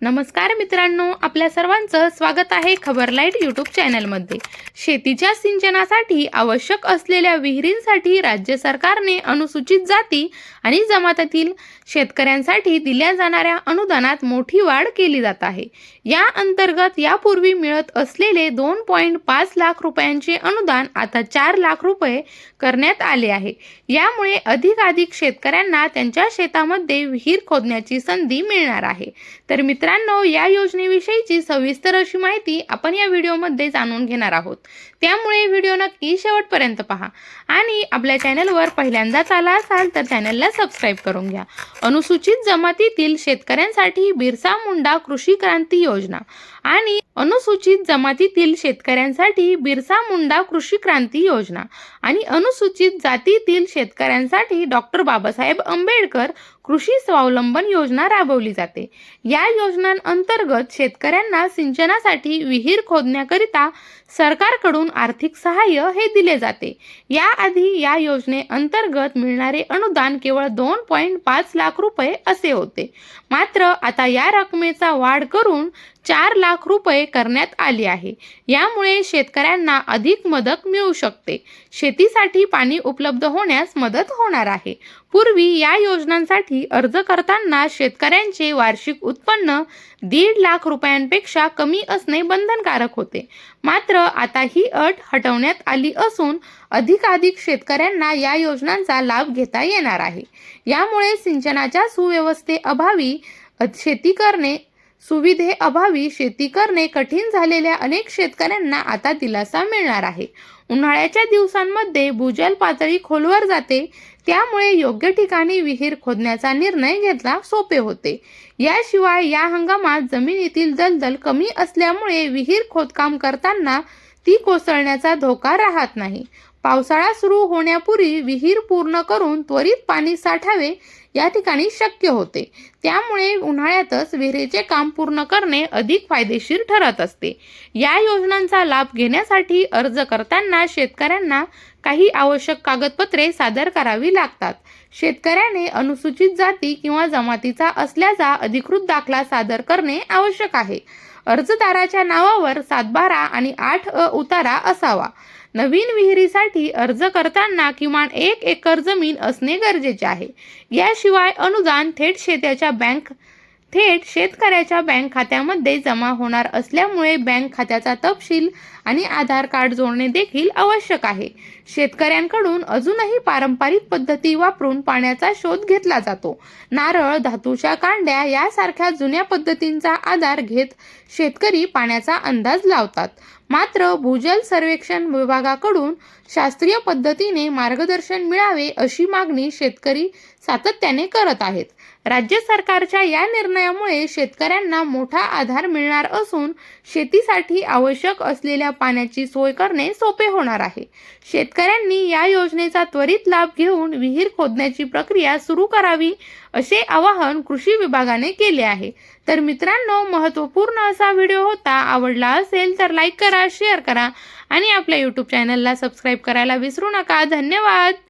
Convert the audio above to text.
नमस्कार मित्रांनो आपल्या सर्वांचं स्वागत आहे खबर लाइट यूट्यूब चॅनलमध्ये. शेतीच्या सिंचनासाठी आवश्यक असलेल्या विहिरींसाठी राज्य सरकारने अनुसूचित जाती आणि जमातीतील शेतकऱ्यांसाठी दिल्या जाणाऱ्या अनुदानात मोठी वाढ केली जात आहे. या अंतर्गत यापूर्वी मिळत असलेले दोन पॉईंट पाच लाख रुपयांचे अनुदान आता चार लाख रुपये करण्यात आले आहे. यामुळे अधिकाधिक शेतकऱ्यांना त्यांच्या शेतामध्ये विहीर खोदण्याची संधी मिळणार आहे. तर मित्र मित्रांनो या योजनेविषयीची सविस्तर अशी माहिती आपण या व्हिडिओमध्ये जाणून घेणार आहोत. त्यामुळे व्हिडिओ नक्की शेवटपर्यंत पहा. आणि आपल्या चॅनलवर पहिल्यांदाच आला असाल तर चॅनलला सबस्क्राईब करून घ्या. अनुसूचित जमातीतील शेतकऱ्यांसाठी बिरसा मुंडा कृषी क्रांती योजना आणि अनुसूचित जमातीतील शेतकऱ्यांसाठी बिरसा मुंडा कृषी क्रांती योजना आणि अनुसूचित जातीतील शेतकऱ्यांसाठी डॉक्टर बाबासाहेब आंबेडकर कृषी स्वावलंबन योजना राबवली जाते. या योजना योजनांअंतर्गत शेतकऱ्यांना सिंचनासाठी विहीर खोदण्याकरिता सरकारकडून आर्थिक सहाय्य हे दिले जाते. याआधी या योजनेअंतर्गत मिळणारे अनुदान केवळ दोन पॉईंट पाच लाख रुपये असे होते. मात्र आता या रकमेचा वाढ करून चार लाख रुपये करण्यात आली आहे. यामुळे शेतकऱ्यांना अधिक मदत मिळू शकते. शेतीसाठी पाणी उपलब्ध होण्यास मदत होणार आहे. पूर्वी या योजनांसाठी अर्ज करताना शेतकऱ्यांचे वार्षिक उत्पन्न दीड लाख रुपयांपेक्षा कमी असणे बंधनकारक होते. मात्र आता ही अट हटवण्यात आली असून अधिकाधिक शेतकऱ्यांना या योजनांचा लाभ घेता येणार आहे. यामुळे सिंचनाच्या सुव्यवस्थेअभावी शेती करणे सुविधेअभावी शेती करणे कठीण झालेल्या अनेक शेतकऱ्यांना आता दिलासा मिळणार आहे. उन्हाळ्याच्या दिवसांमध्ये भूजल पातळी खोलवर जाते त्यामुळे योग्य ठिकाणी विहीर खोदण्याचा निर्णय घेतला सोपे होते. याशिवाय या हंगामात जमिनीतील दलदल कमी असल्यामुळे विहीर खोदकाम करताना ती कोसळण्याचा धोका राहत नाही. पावसाळा सुरू होण्यापूर्वी विहीर पूर्ण करून त्वरित पाणी साठावे या ठिकाणी शक्य होते. त्यामुळे उन्हाळ्यातच विहिरीचे काम पूर्ण करणे अधिक फायदेशीर ठरत असते. या योजनांचा लाभ घेण्यासाठी अर्ज करताना शेतकऱ्यांना काही आवश्यक कागदपत्रे सादर करावी लागतात. शेतकऱ्याने अनुसूचित जाती किंवा जमातीचा असल्याचा अधिकृत दाखला सादर करणे आवश्यक आहे. अर्जदाराच्या नावावर सातबारा आणि आठ अ उतारा असावा. नवीन विहिरीसाठी अर्ज करताना किमान एक एकर जमीन असणे गरजेचे आहे. याशिवाय अनुदान थेट शेत्याच्या बँक थेट शेतकऱ्याच्या बँक खात्यामध्ये जमा होणार असल्यामुळे बँक खात्याचा तपशील आणि आधार कार्ड जोडणे देखील आवश्यक आहे. शेतकऱ्यांकडून अजूनही पारंपरिक पद्धती वापरून पाण्याचा शोध घेतला जातो. नारळ धातूच्या कांड्या यासारख्या जुन्या पद्धतींचा आधार घेत शेतकरी पाण्याचा अंदाज लावतात. मात्र भूजल सर्वेक्षण विभागाकडून शास्त्रीय पद्धतीने मार्गदर्शन मिळावे अशी मागणी शेतकरी सातत्याने करत आहेत. राज्य सरकारच्या या निर्णयामुळे शेतकऱ्यांना मोठा आधार मिळणार असून शेतीसाठी आवश्यक असलेल्या पाण्याची सोय करणे सोपे होणार आहे. शेतकऱ्यांनी या योजनेचा त्वरित लाभ घेऊन विहीर खोदण्याची प्रक्रिया सुरू करावी असे आवाहन कृषी विभागाने केले आहे. तर मित्रांनो महत्त्वपूर्ण असा व्हिडिओ होता आवडला असेल तर लाईक करा शेअर करा आणि आपल्या यूट्यूब चॅनलला सबस्क्राईब करायला विसरू नका. धन्यवाद!